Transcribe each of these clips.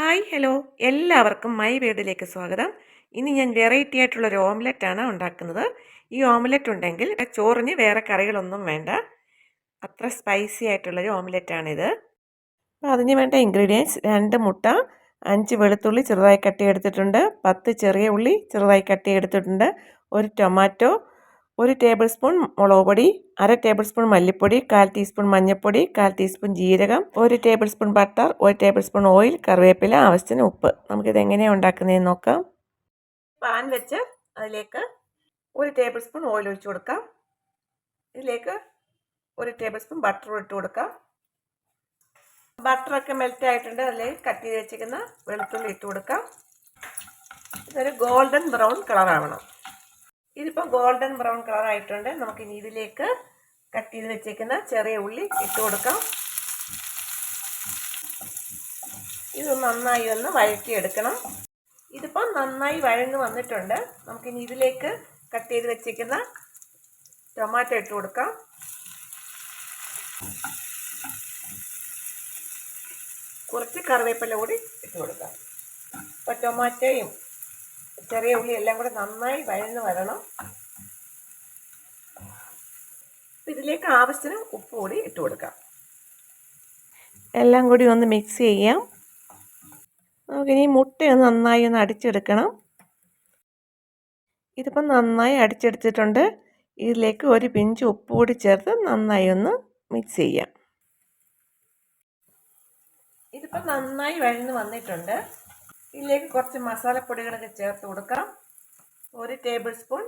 Hi hello. എല്ലാവർക്കും my വീടിലേക്ക് സ്വാഗതം. ഇനി ഞാൻ വെറൈറ്റി ആയിട്ടുള്ളൊരു ഓംലെറ്റാണ് ഉണ്ടാക്കുന്നത്. ഈ ഓംലെറ്റ് ഉണ്ടെങ്കിൽ ചോറിന് വേറെ കറികളൊന്നും വേണ്ട. അത്ര സ്പൈസി ആയിട്ടുള്ളൊരു ഓംലെറ്റാണിത് അപ്പോൾ അതിന് വേണ്ട ഇൻഗ്രീഡിയൻസ് രണ്ട് മുട്ട അഞ്ച് വെളുത്തുള്ളി ചെറുതായി കട്ടി എടുത്തിട്ടുണ്ട് പത്ത് ചെറിയ ഉള്ളി ചെറുതായി കട്ടി എടുത്തിട്ടുണ്ട് ഒരു ടൊമാറ്റോ ഒരു ടേബിൾ സ്പൂൺ മുളക് പൊടി അര ടേബിൾ സ്പൂൺ മല്ലിപ്പൊടി കാൽ ടീസ്പൂൺ മഞ്ഞൾപ്പൊടി കാൽ ടീസ്പൂൺ ജീരകം ഒരു ടേബിൾ സ്പൂൺ ബട്ടർ ഒരു ടേബിൾ സ്പൂൺ ഓയിൽ കറിവേപ്പില ആവശ്യത്തിന് ഉപ്പ്. നമുക്കിത് എങ്ങനെയാണ് ഉണ്ടാക്കുന്നതെന്ന് നോക്കാം. പാൻ വെച്ച് അതിലേക്ക് ഒരു ടേബിൾ സ്പൂൺ ഓയിൽ ഒഴിച്ചു കൊടുക്കാം. ഇതിലേക്ക് ഒരു ടേബിൾ സ്പൂൺ ബട്ടർ ഇട്ട് കൊടുക്കാം. ബട്ടറൊക്കെ മെൽറ്റ് ആയിട്ടുണ്ട്. അതിലേക്ക് കട്ട് ചെയ്ത് വെച്ചിരിക്കുന്ന വെളുത്തുള്ളി ഇട്ട് കൊടുക്കാം. ഇതൊരു ഗോൾഡൻ ബ്രൗൺ കളറാവണം ഇതിപ്പോൾ ഗോൾഡൻ ബ്രൗൺ കളർ ആയിട്ടുണ്ട്. നമുക്ക് ഇനി ഇതിലേക്ക് കട്ട് ചെയ്ത് വെച്ചേക്കുന്ന ചെറിയ ഉള്ളി ഇട്ട് കൊടുക്കാം. ഇത് നന്നായി ഒന്ന് വഴറ്റിയെടുക്കണം. ഇതിപ്പോൾ നന്നായി വഴങ്ങ് വന്നിട്ടുണ്ട്. നമുക്കിനി ഇതിലേക്ക് കട്ട് ചെയ്ത് വെച്ചേക്കുന്ന ടൊമാറ്റോ ഇട്ട് കൊടുക്കാം. കുറച്ച് കറിവേപ്പില കൂടി ഇട്ട് കൊടുക്കാം. അപ്പോൾ ടൊമാറ്റോയും ചെറിയ ഉള്ളി എല്ലാം കൂടെ നന്നായി വഴന്ന് വരണം. ഇതിലേക്ക് ആവശ്യത്തിന് ഉപ്പ് കൂടി ഇട്ട് കൊടുക്കാം. എല്ലാം കൂടി ഒന്ന് മിക്സ് ചെയ്യാം. നമുക്കിനി മുട്ടയൊന്ന് നന്നായി ഒന്ന് അടിച്ചെടുക്കണം. ഇതിപ്പം നന്നായി അടിച്ചെടുത്തിട്ടുണ്ട്. ഇതിലേക്ക് ഒരു പിഞ്ച് ഉപ്പ് കൂടി ചേർത്ത് നന്നായി ഒന്ന് മിക്സ് ചെയ്യാം. ഇതിപ്പം നന്നായി വഴന്ന് വന്നിട്ടുണ്ട്. ഇതിലേക്ക് കുറച്ച് മസാലപ്പൊടികളൊക്കെ ചേർത്ത് കൊടുക്കാം. ഒരു ടേബിൾ സ്പൂൺ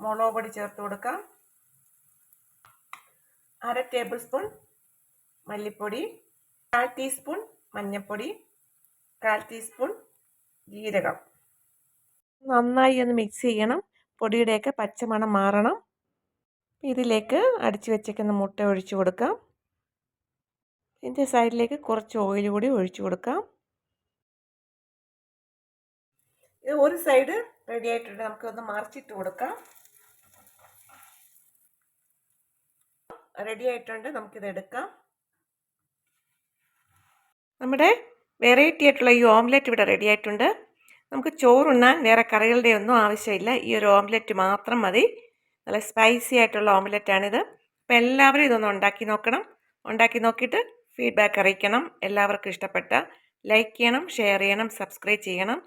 മുളക് പൊടി ചേർത്ത് കൊടുക്കാം. അര ടേബിൾ സ്പൂൺ മല്ലിപ്പൊടി കാൽ ടീസ്പൂൺ മഞ്ഞൾപ്പൊടി കാൽ ടീസ്പൂൺ ജീരകം. നന്നായി ഒന്ന് മിക്സ് ചെയ്യണം. പൊടിയുടെയൊക്കെ പച്ചമണം മാറണം. ഇതിലേക്ക് അടിച്ചു വെച്ചേക്കുന്ന മുട്ട ഒഴിച്ചു കൊടുക്കാം. ഇതിന്റെ സൈഡിലേക്ക് കുറച്ച് ഓയിൽ കൂടി ഒഴിച്ചു കൊടുക്കാം. ഇത് ഒരു സൈഡ് റെഡി ആയിട്ടുണ്ട്. നമുക്കൊന്ന് മറിച്ചിട്ട് കൊടുക്കാം. റെഡി ആയിട്ടുണ്ട്. നമുക്കിത് എടുക്കാം. നമ്മുടെ വെറൈറ്റി ആയിട്ടുള്ള ഈ ഓംലെറ്റ് ഇവിടെ റെഡി ആയിട്ടുണ്ട്. നമുക്ക് ചോറുണ്ണാൻ വേറെ കറികളുടെ ഒന്നും ആവശ്യമില്ല. ഈ ഒരു ഓംലെറ്റ് മാത്രം മതി. നല്ല സ്പൈസി ആയിട്ടുള്ള ഓംലെറ്റാണിത് അപ്പോൾ എല്ലാവരും ഇതൊന്ന് ഉണ്ടാക്കി നോക്കണം. ഉണ്ടാക്കി നോക്കിയിട്ട് ഫീഡ്ബാക്ക് അറിയിക്കണം. എല്ലാവർക്കും ഇഷ്ടപ്പെട്ട ലൈക്ക് ചെയ്യണം ഷെയർ ചെയ്യണം സബ്സ്ക്രൈബ് ചെയ്യണം.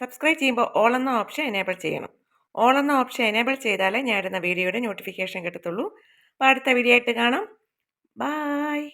സബ്സ്ക്രൈബ് ചെയ്യുമ്പോൾ ഓൾ എന്ന ഓപ്ഷൻ എനേബിൾ ചെയ്യണം. ഓൾ എന്ന ഓപ്ഷൻ എനേബിൾ ചെയ്താലേ ഞാൻ ഇടുന്ന വീഡിയോയുടെ നോട്ടിഫിക്കേഷൻ കിട്ടത്തുള്ളൂ. അപ്പോൾ അടുത്ത വീഡിയോ ആയിട്ട് കാണാം. ബായ്